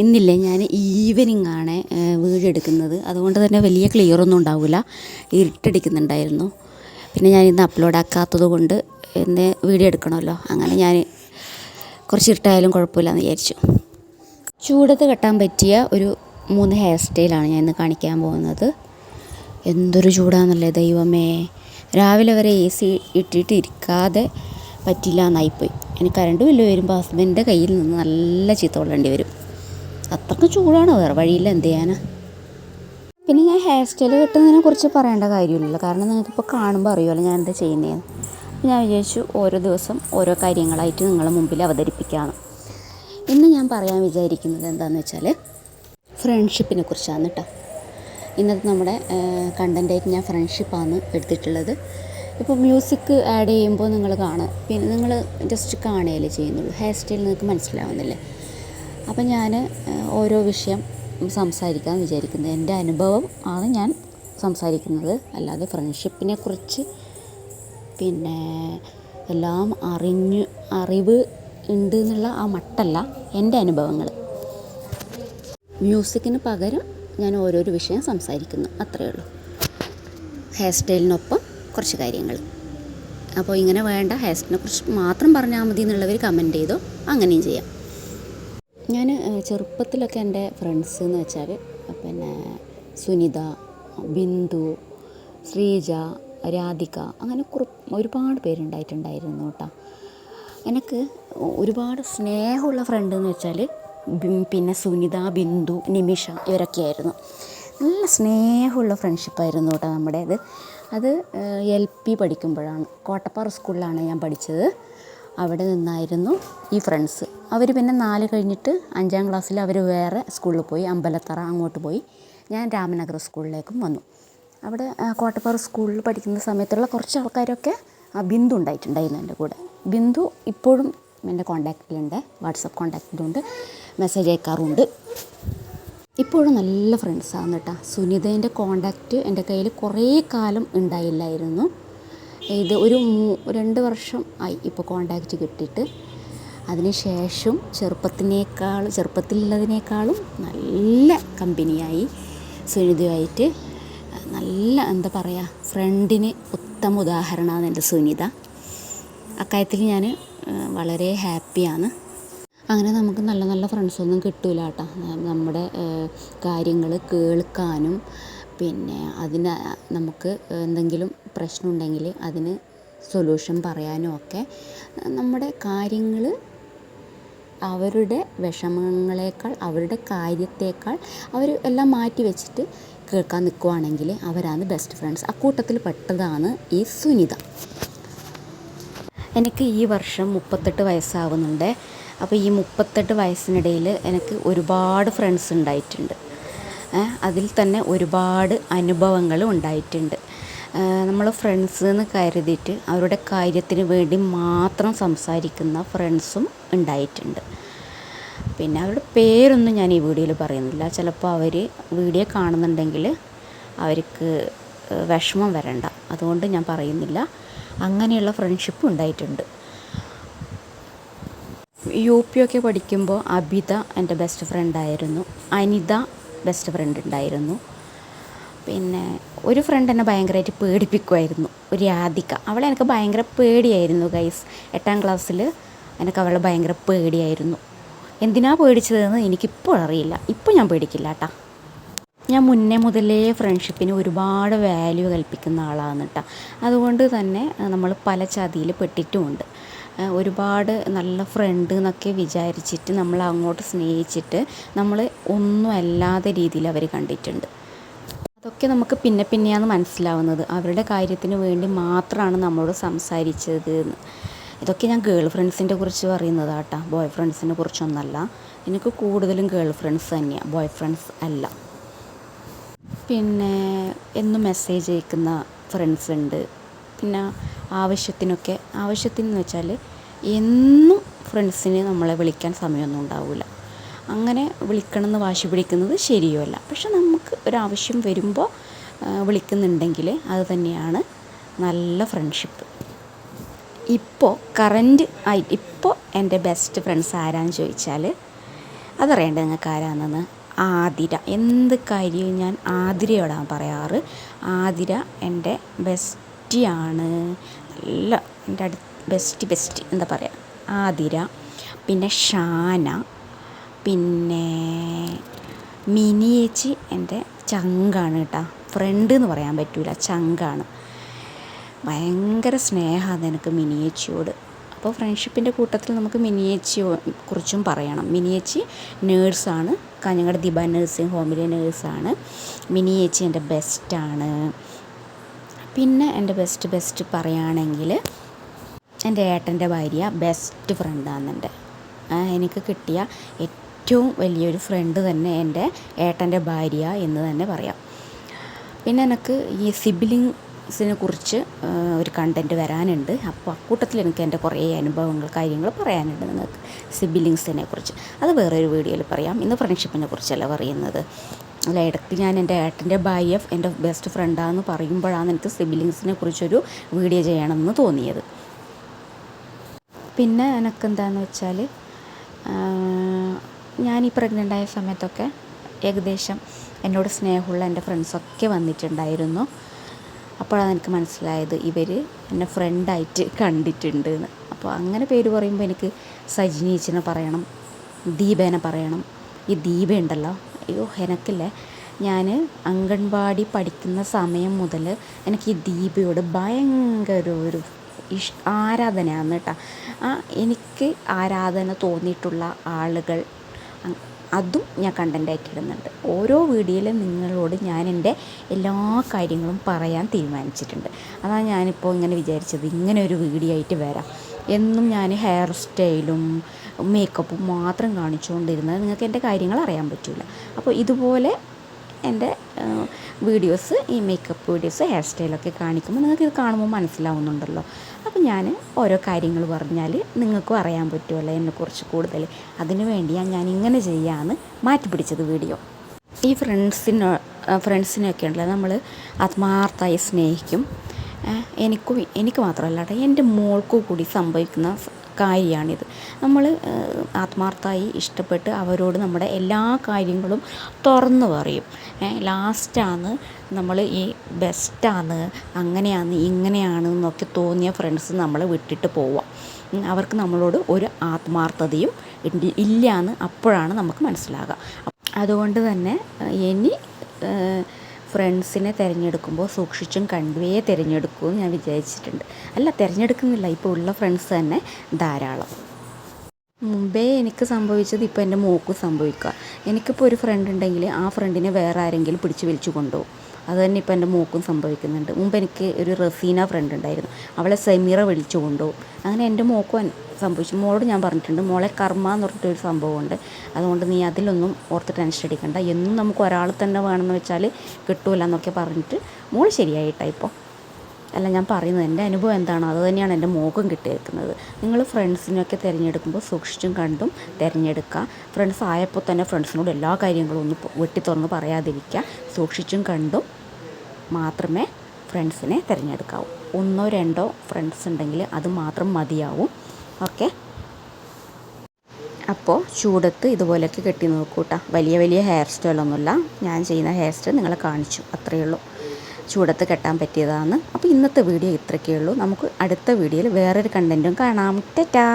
ഇന്നില്ലേ ഞാൻ ഈവനിങ് ആണ് വീഡിയോ എടുക്കുന്നത് അതുകൊണ്ട് തന്നെ വലിയ ക്ലിയർ ഒന്നും ഉണ്ടാവില്ല ഇരുട്ടടിക്കുന്നുണ്ടായിരുന്നു. പിന്നെ ഞാൻ ഇന്ന് അപ്ലോഡ് ആക്കാത്തത് കൊണ്ട് ഇന്ന് വീഡിയോ എടുക്കണമല്ലോ. അങ്ങനെ ഞാൻ കുറച്ച് ഇരുട്ടായാലും കുഴപ്പമില്ല എന്ന് വിചാരിച്ചു. ചൂടത്ത് കെട്ടാൻ പറ്റിയ ഒരു മൂന്ന് ഹെയർ സ്റ്റൈലാണ് ഞാൻ ഇന്ന് കാണിക്കാൻ പോകുന്നത്. എന്തൊരു ചൂടാണെന്നല്ലേ ദൈവമേ. രാവിലെ വരെ എ സി ഇട്ടിട്ട് ഇരിക്കാതെ പറ്റില്ല എന്നായിപ്പോയി. ഇനി കരണ്ട് ബില്ല് വരുമ്പോൾ ഹസ്ബൻഡിന്റെ കയ്യിൽ നിന്ന് നല്ല ചീത്ത കൊള്ളേണ്ടി വരും. അത്രയ്ക്ക് ചൂടാണ് വേറെ വഴിയില്ല? എന്ത് ചെയ്യാനാ? പിന്നെ ഞാൻ ഹെയർ സ്റ്റൈൽ കെട്ടുന്നതിനെ കുറിച്ച് പറയേണ്ട കാര്യമില്ലല്ലോ കാരണം നിങ്ങൾക്കിപ്പോൾ കാണുമ്പോൾ അറിയുമല്ലോ ഞാൻ എന്താ ചെയ്യുന്നതെന്ന് ഞാൻ വിചാരിച്ചു ഓരോ ദിവസം ഓരോ കാര്യങ്ങളായിട്ട് നിങ്ങളുടെ മുമ്പിൽ അവതരിപ്പിക്കുകയാണ് ഇന്ന് ഞാൻ പറയാൻ വിചാരിക്കുന്നത് എന്താണെന്ന് വെച്ചാൽ ഫ്രണ്ട്ഷിപ്പിനെ കുറിച്ചാണ് കേട്ടോ ഇന്നത്തെ നമ്മുടെ കണ്ടന്റായിട്ട് ഞാൻ ഫ്രണ്ട്ഷിപ്പാണ് എടുത്തിട്ടുള്ളത്. ഇപ്പോൾ മ്യൂസിക് ആഡ് ചെയ്യുമ്പോൾ നിങ്ങൾ കാണുക പിന്നെ നിങ്ങൾ ജസ്റ്റ് കാണുകയല്ലേ ചെയ്യുന്നുള്ളൂ. ഹെയർ സ്റ്റൈൽ നിങ്ങൾക്ക് മനസ്സിലാവുന്നില്ലേ? അപ്പോൾ ഞാൻ ഓരോ വിഷയം സംസാരിക്കാൻ വിചാരിക്കുന്നത് എന്റെ അനുഭവം ആണ് ഞാൻ സംസാരിക്കുന്നത്. അല്ലാതെ ഫ്രണ്ട്ഷിപ്പിനെ കുറിച്ച് പിന്നെ എല്ലാം അറിഞ്ഞു അറിവ് ഉണ്ട് എന്നുള്ള ആ മട്ടല്ല എന്റെ അനുഭവങ്ങൾ. മ്യൂസിക്കിന് പകരം ഞാൻ ഓരോരോ വിഷയം സംസാരിക്കുന്നു. അത്രയേ ഉള്ളൂ. ഹെയർ സ്റ്റൈലിനൊപ്പം കുറച്ച് കാര്യങ്ങൾ. അപ്പോൾ ഇങ്ങനെ വേണ്ട ഹെയർ സ്റ്റൈലിനെ കുറിച്ച് മാത്രം പറഞ്ഞാൽ മതി എന്നുള്ളവർ കമന്റ് ചെയ്തോ അങ്ങനെയും ചെയ്യാം. ഞാൻ ചെറുപ്പത്തിലൊക്കെ എന്റെ ഫ്രണ്ട്സ് എന്ന് വെച്ചാൽ പിന്നെ സുനിത ബിന്ദു ശ്രീജ രാധിക അങ്ങനെ കുറ ഒരുപാട് പേരുണ്ടായിട്ടുണ്ടായിരുന്നു കേട്ടോ. എനിക്ക് ഒരുപാട് സ്നേഹമുള്ള ഫ്രണ്ട് എന്ന് വെച്ചാൽ പിന്നെ സുനിത ബിന്ദു നിമിഷ ഇവരൊക്കെയായിരുന്നു. നല്ല സ്നേഹമുള്ള ഫ്രണ്ട്ഷിപ്പായിരുന്നു കേട്ടോ നമ്മുടേത്. അത് എൽ പി പഠിക്കുമ്പോഴാണ്. കോട്ടപ്പാറ സ്കൂളിലാണ് ഞാൻ പഠിച്ചത്. അവിടെ നിന്നായിരുന്നു ഈ ഫ്രണ്ട്സ് അവർ പിന്നെ നാല് കഴിഞ്ഞിട്ട് അഞ്ചാം ക്ലാസ്സിൽ അവർ വേറെ സ്കൂളിൽ പോയി അമ്പലത്തറ അങ്ങോട്ട് പോയി. ഞാൻ രാമനഗർ സ്കൂളിലേക്കും വന്നു. അവിടെ കോട്ടപ്പാറ സ്കൂളിൽ പഠിക്കുന്ന സമയത്തുള്ള കുറച്ച് ആൾക്കാരൊക്കെ ബിന്ദു ഉണ്ടായിട്ടുണ്ടായിരുന്നു എന്റെ കൂടെ. ബിന്ദു ഇപ്പോഴും എന്റെ കോണ്ടാക്റ്റിലുണ്ട് വാട്സപ്പ് കോണ്ടാക്റ്റിലുണ്ട് മെസ്സേജ് അയക്കാറുണ്ട്. ഇപ്പോഴും നല്ല ഫ്രണ്ട്സാണ് കേട്ടോ. സുനിതേന്റെ കോണ്ടാക്റ്റ് എന്റെ കയ്യിൽ കുറേ കാലം ഉണ്ടായില്ലായിരുന്നു. ഇത് ഒരു രണ്ട് വർഷം ആയി ഇപ്പോൾ കോണ്ടാക്റ്റ് കിട്ടിയിട്ട്. അതിനുശേഷം ചെറുപ്പത്തിനേക്കാൾ ചെറുപ്പത്തിലുള്ളതിനേക്കാളും നല്ല കമ്പനിയായി സുനിതയുമായിട്ട്. നല്ല എന്താ പറയുക ഫ്രണ്ടിന് ഉത്തമ ഉദാഹരണമാണ് എന്റെ സുനിത. അക്കാര്യത്തിൽ ഞാൻ വളരെ ഹാപ്പിയാണ്. അങ്ങനെ നമുക്ക് നല്ല നല്ല ഫ്രണ്ട്സൊന്നും കിട്ടൂല കേട്ടോ. നമ്മുടെ കാര്യങ്ങൾ കേൾക്കാനും പിന്നെ അതിന് നമുക്ക് എന്തെങ്കിലും പ്രശ്നമുണ്ടെങ്കിൽ അതിന് സൊല്യൂഷൻ പറയാനും ഒക്കെ നമ്മുടെ കാര്യങ്ങൾ അവരുടെ വിഷമങ്ങളേക്കാൾ അവരുടെ കാര്യത്തേക്കാൾ അവർ എല്ലാം മാറ്റി വെച്ചിട്ട് കേൾക്കാൻ നിൽക്കുവാണെങ്കിൽ അവരാണ് ബെസ്റ്റ് ഫ്രണ്ട്സ് അക്കൂട്ടത്തിൽ പെട്ടതാണ് ഈ സുനിത. എനിക്ക് ഈ വർഷം മുപ്പത്തെട്ട് വയസ്സാവുന്നുണ്ട്. അപ്പോൾ ഈ മുപ്പത്തെട്ട് വയസ്സിനിടയിൽ എനിക്ക് ഒരുപാട് ഫ്രണ്ട്സ് ഉണ്ടായിട്ടുണ്ട്. അതിൽ തന്നെ ഒരുപാട് അനുഭവങ്ങൾ ഉണ്ടായിട്ടുണ്ട്. നമ്മൾ ഫ്രണ്ട്സ് എന്ന് കരുതിയിട്ട് അവരുടെ കാര്യത്തിന് വേണ്ടി മാത്രം സംസാരിക്കുന്ന ഫ്രണ്ട്സും ഉണ്ടായിട്ടുണ്ട്. പിന്നെ അവരുടെ പേരൊന്നും ഞാൻ ഈ വീഡിയോയിൽ പറയുന്നില്ല. ചിലപ്പോൾ അവർ വീഡിയോ കാണുന്നുണ്ടെങ്കിൽ അവർക്ക് വിഷമം വരണ്ട. അതുകൊണ്ട് ഞാൻ പറയുന്നില്ല. അങ്ങനെയുള്ള ഫ്രണ്ട്ഷിപ്പ് ഉണ്ടായിട്ടുണ്ട്. യു പി ഒക്കെ പഠിക്കുമ്പോൾ അബിത എന്റെ ബെസ്റ്റ് ഫ്രണ്ടായിരുന്നു അനിത ബെസ്റ്റ് ഫ്രണ്ട് ഉണ്ടായിരുന്നു. പിന്നെ ഒരു ഫ്രണ്ട് എന്നെ ഭയങ്കരമായിട്ട് പേടിപ്പിക്കുമായിരുന്നു ഒരു രാധിക അവളെ എനിക്ക് ഭയങ്കര പേടിയായിരുന്നു ഗൈസ് എട്ടാം ക്ലാസ്സിൽ എനിക്ക് അവളെ ഭയങ്കര പേടിയായിരുന്നു. എന്തിനാ പേടിച്ചതെന്ന് എനിക്കിപ്പോൾ അറിയില്ല. ഇപ്പോൾ ഞാൻ പേടിക്കില്ല കേട്ടാ ഞാൻ മുന്നേ മുതലേ ഫ്രണ്ട്ഷിപ്പിന് ഒരുപാട് വാല്യൂ കൽപ്പിക്കുന്ന ആളാണ് കേട്ടോ അതുകൊണ്ട് തന്നെ നമ്മൾ പല ചതിയിൽ പെട്ടിട്ടുമുണ്ട്. ഒരുപാട് നല്ല ഫ്രണ്ട് എന്നൊക്കെ വിചാരിച്ചിട്ട് നമ്മൾ അങ്ങോട്ട് സ്നേഹിച്ചിട്ട് നമ്മൾ ഒന്നും അല്ലാത്ത രീതിയിൽ അവർ കണ്ടിട്ടുണ്ട്. അതൊക്കെ നമുക്ക് പിന്നെ പിന്നെയാണ് മനസ്സിലാവുന്നത്. അവരുടെ കാര്യത്തിന് വേണ്ടി മാത്രമാണ് നമ്മളോട് സംസാരിച്ചത് എന്ന് ഇതൊക്കെ ഞാൻ ഗേൾ ഫ്രണ്ട്സിന്റെ കുറിച്ച് പറയുന്നതാട്ടോ. ബോയ് ഫ്രണ്ട്സിനെ കുറിച്ചൊന്നല്ല. എനിക്ക് കൂടുതലും ഗേൾ ഫ്രണ്ട്സ് തന്നെയാണ് ബോയ് ഫ്രണ്ട്സ് അല്ല. പിന്നെ എന്നും മെസ്സേജ് അയക്കുന്ന ഫ്രണ്ട്സ് ഉണ്ട്. പിന്നെ ആവശ്യത്തിനൊക്കെ ആവശ്യത്തിന് എന്ന് വെച്ചാൽ എന്നും ഫ്രണ്ട്സിനെ നമ്മളെ വിളിക്കാൻ സമയമൊന്നും ഉണ്ടാവില്ല അങ്ങനെ വിളിക്കണം എന്ന് വാശി പിടിക്കുന്നത് ശരിയുമല്ല. പക്ഷെ നമുക്ക് ഒരാവശ്യം വരുമ്പോൾ വിളിക്കുന്നുണ്ടെങ്കിൽ അത് തന്നെയാണ് നല്ല ഫ്രണ്ട്ഷിപ്പ് ഇപ്പോൾ കറന്റ് ആയി ഇപ്പോൾ എന്റെ ബെസ്റ്റ് ഫ്രണ്ട്സ് ആരാന്ന് ചോദിച്ചാൽ അതറിയണ്ടേ നിങ്ങൾക്ക് ആരാണെന്ന്? ആതിര. എന്ത് കാര്യവും ഞാൻ ആതിരയോടാണ് പറയാറ്. ആതിര എന്റെ ബെസ്റ്റിയാണ് നല്ല എന്റെ അടുത്ത് ബെസ്റ്റ് ബെസ്റ്റ് എന്താ പറയുക ആതിര പിന്നെ ഷാന പിന്നെ മിനിയേച്ചി എന്റെ ചങ്കാണ് കേട്ടോ. ഫ്രണ്ട് എന്ന് പറയാൻ പറ്റില്ല ചങ്കാണ്. ഭയങ്കര സ്നേഹമാണ് എനിക്ക് മിനിയേച്ചിയോട് അപ്പോൾ ഫ്രണ്ട്ഷിപ്പിന്റെ കൂട്ടത്തിൽ നമുക്ക് മിനിയേച്ചിയെ കുറിച്ചും പറയണം. മിനിയേച്ചി നേഴ്സാണ് കാഞ്ഞങ്ങാട് ദിബ നഴ്സിംഗ് ഹോമിലെ നേഴ്സാണ് മിനിയേച്ചി എന്റെ ബെസ്റ്റാണ് പിന്നെ എന്റെ ബെസ്റ്റ് ബെസ്റ്റ് പറയുകയാണെങ്കിൽ എന്റെ ഏട്ടന്റെ ഭാര്യ ബെസ്റ്റ് ഫ്രണ്ടാണെന്നുണ്ട് എനിക്ക് കിട്ടിയ ഏറ്റവും വലിയൊരു ഫ്രണ്ട് തന്നെ എന്റെ ഏട്ടന്റെ ഭാര്യ എന്ന് തന്നെ പറയാം. പിന്നെ എനിക്ക് ഈ സിബിലിങ്സിനെ കുറിച്ച് ഒരു കണ്ടന്റ് വരാനുണ്ട്. അപ്പോൾ അക്കൂട്ടത്തിൽ എനിക്ക് എന്റെ കുറേ അനുഭവങ്ങൾ കാര്യങ്ങൾ പറയാനുണ്ട് നിങ്ങൾക്ക് സിബിലിങ്സിനെ കുറിച്ച്. അത് വേറൊരു വീഡിയോയിൽ പറയാം. ഇന്ന് ഫ്രണ്ട്ഷിപ്പിനെ കുറിച്ചല്ല പറയുന്നത്? അല്ല ഇടയ്ക്ക് ഞാൻ എന്റെ ഏട്ടന്റെ ബൈഎഫ് എന്റെ ബെസ്റ്റ് ഫ്രണ്ടാന്ന് പറയുമ്പോഴാണ് എനിക്ക് സിബിലിങ്സിനെ കുറിച്ചൊരു വീഡിയോ ചെയ്യണമെന്ന് തോന്നിയത്. പിന്നെ എനക്കെന്താന്ന് വെച്ചാൽ ഞാൻ ഈ പ്രഗ്നന്റ് ആയ സമയത്തൊക്കെ ഏകദേശം എന്നോട് സ്നേഹമുള്ള എന്റെ ഫ്രണ്ട്സൊക്കെ വന്നിട്ടുണ്ടായിരുന്നു. അപ്പോഴാണ് എനിക്ക് മനസ്സിലായത് ഇവർ എന്നെ ഫ്രണ്ടായിട്ട് കണ്ടിട്ടുണ്ട് എന്ന്. അപ്പോൾ അങ്ങനെ പേര് പറയുമ്പോൾ എനിക്ക് സജിനീച്ചിനെ പറയണം ദീപേനെ പറയണം ഈ ദീപ ഉണ്ടല്ലോ. അയ്യോ എനക്കില്ലേ. ഞാൻ അംഗൻവാടി പഠിക്കുന്ന സമയം മുതൽ എനിക്ക് ഈ ദീപയോട് ഭയങ്കര ഒരു ഇഷ് ആരാധനയാണ് കേട്ടോ. ആ എനിക്ക് ആരാധന തോന്നിയിട്ടുള്ള ആളുകൾ അതും ഞാൻ കണ്ടന്റായിട്ട് ഇടുന്നുണ്ട്. ഓരോ വീഡിയോയിലും നിങ്ങളോട് ഞാൻ എന്റെ എല്ലാ കാര്യങ്ങളും പറയാൻ തീരുമാനിച്ചിട്ടുണ്ട്. അതാണ് ഞാനിപ്പോൾ ഇങ്ങനെ വിചാരിച്ചത് ഇങ്ങനെ ഒരു വീഡിയോ ആയിട്ട് വരാം. എന്നും ഞാൻ ഹെയർ സ്റ്റൈലും മേക്കപ്പും മാത്രം കാണിച്ചുകൊണ്ടിരുന്നത് നിങ്ങൾക്ക് എന്റെ കാര്യങ്ങൾ അറിയാൻ പറ്റില്ല അപ്പോൾ ഇതുപോലെ എന്റെ വീഡിയോസ് ഈ മേക്കപ്പ് വീഡിയോസ് ഹെയർ സ്റ്റൈലൊക്കെ കാണിക്കുമ്പോൾ നിങ്ങൾക്ക് ഇത് കാണുമ്പോൾ മനസ്സിലാവുന്നുണ്ടല്ലോ. അപ്പോൾ ഞാൻ ഓരോ കാര്യങ്ങൾ പറഞ്ഞാൽ നിങ്ങൾക്കും അറിയാൻ പറ്റുമല്ലോ എന്നെക്കുറിച്ച് കൂടുതൽ. അതിന് വേണ്ടിയാണ് ഞാൻ ഇങ്ങനെ ചെയ്യാമെന്ന് മാറ്റി പിടിച്ചത് വീഡിയോ. ഈ ഫ്രണ്ട്സിനോ ഫ്രണ്ട്സിനെയൊക്കെ ഉണ്ടല്ലോ നമ്മൾ ആത്മാർത്ഥമായി സ്നേഹിക്കും. എനിക്കും എനിക്ക് മാത്രമല്ല കേട്ടോ എന്റെ മോൾക്കും കൂടി സംഭവിക്കുന്ന കാര്യമാണിത് നമ്മൾ ആത്മാർത്ഥമായി ഇഷ്ടപ്പെട്ട് അവരോട് നമ്മുടെ എല്ലാ കാര്യങ്ങളും തുറന്നു പറയും. ലാസ്റ്റാണ് നമ്മൾ ഈ ബെസ്റ്റാണ് അങ്ങനെയാണ് ഇങ്ങനെയാണ് എന്നൊക്കെ തോന്നിയ ഫ്രണ്ട്സ് നമ്മളെ വിട്ടിട്ട് പോവാം. അവർക്ക് നമ്മളോട് ഒരു ആത്മാർത്ഥതയും ഇല്ല എന്ന് അപ്പോഴാണ് നമുക്ക് മനസ്സിലാകുക അതുകൊണ്ട് തന്നെ ഇനി ഫ്രണ്ട്സിനെ തിരഞ്ഞെടുക്കുമ്പോൾ സൂക്ഷിച്ചും കണ്ടുവേ തിരഞ്ഞെടുക്കുമെന്ന് ഞാൻ വിചാരിച്ചിട്ടുണ്ട്. അല്ല തിരഞ്ഞെടുക്കുന്നില്ല. ഇപ്പോൾ ഉള്ള ഫ്രണ്ട്സ് തന്നെ ധാരാളം. മുമ്പേ എനിക്ക് സംഭവിച്ചത് ഇപ്പോൾ എന്റെ മോക്ക് സംഭവിക്കുക. എനിക്കിപ്പോൾ ഒരു ഫ്രണ്ട് ഉണ്ടെങ്കിൽ ആ ഫ്രണ്ടിനെ വേറെ ആരെങ്കിലും പിടിച്ച് വലിച്ചു കൊണ്ടുപോകും. അത് തന്നെ ഇപ്പോൾ എന്റെ മൂക്കും സംഭവിക്കുന്നുണ്ട്. മുമ്പ് എനിക്ക് ഒരു റസീന ഫ്രണ്ട് ഉണ്ടായിരുന്നു. അവളെ സെമീറ വിളിച്ചു കൊണ്ടുപോകും അങ്ങനെ എന്റെ മൂക്കും സംഭവിച്ചു. മോളോട് ഞാൻ പറഞ്ഞിട്ടുണ്ട് മോളെ കർമ്മ എന്ന് പറഞ്ഞിട്ടൊരു സംഭവമുണ്ട്. അതുകൊണ്ട് നീ അതിലൊന്നും ഓർത്ത് ടെൻഷൻ അടിക്കണ്ട. എന്നും നമുക്ക് ഒരാൾ തന്നെ വേണമെന്ന് വെച്ചാൽ കിട്ടൂല എന്നൊക്കെ പറഞ്ഞിട്ട് മോൾ ശരിയായിട്ടാണ് ഇപ്പോൾ അല്ല ഞാൻ പറയുന്നത് എന്റെ അനുഭവം എന്താണോ? അത് തന്നെയാണ് എന്റെ മോക്കും കിട്ടിയിരിക്കുന്നത് നിങ്ങൾ ഫ്രണ്ട്സിനൊക്കെ തിരഞ്ഞെടുക്കുമ്പോൾ സൂക്ഷിച്ചും കണ്ടും തിരഞ്ഞെടുക്കുക. ഫ്രണ്ട്സ് ആയപ്പോൾ തന്നെ ഫ്രണ്ട്സിനോട് എല്ലാ കാര്യങ്ങളും ഒന്ന് വെട്ടി തുറന്ന് പറയാതിരിക്കുക. സൂക്ഷിച്ചും കണ്ടും മാത്രമേ ഫ്രണ്ട്സിനെ തിരഞ്ഞെടുക്കാവൂ. ഒന്നോ രണ്ടോ ഫ്രണ്ട്സ് ഉണ്ടെങ്കിൽ അത് മാത്രം മതിയാവും. ഓക്കെ? അപ്പോൾ ചൂടത്ത് ഇതുപോലെയൊക്കെ കെട്ടി നോക്കൂട്ടാ വലിയ വലിയ ഹെയർ സ്റ്റൈലൊന്നുമില്ല. ഞാൻ ചെയ്യുന്ന ഹെയർ സ്റ്റൈൽ നിങ്ങളെ കാണിച്ചു. അത്രയേ ഉള്ളൂ. ചൂടത്ത് കെട്ടാൻ പറ്റിയതാണ് അപ്പോൾ ഇന്നത്തെ വീഡിയോ ഇത്രയൊക്കെയുള്ളൂ നമുക്ക് അടുത്ത വീഡിയോയിൽ വേറൊരു കണ്ടന്റും കാണാം. ടാറ്റാ!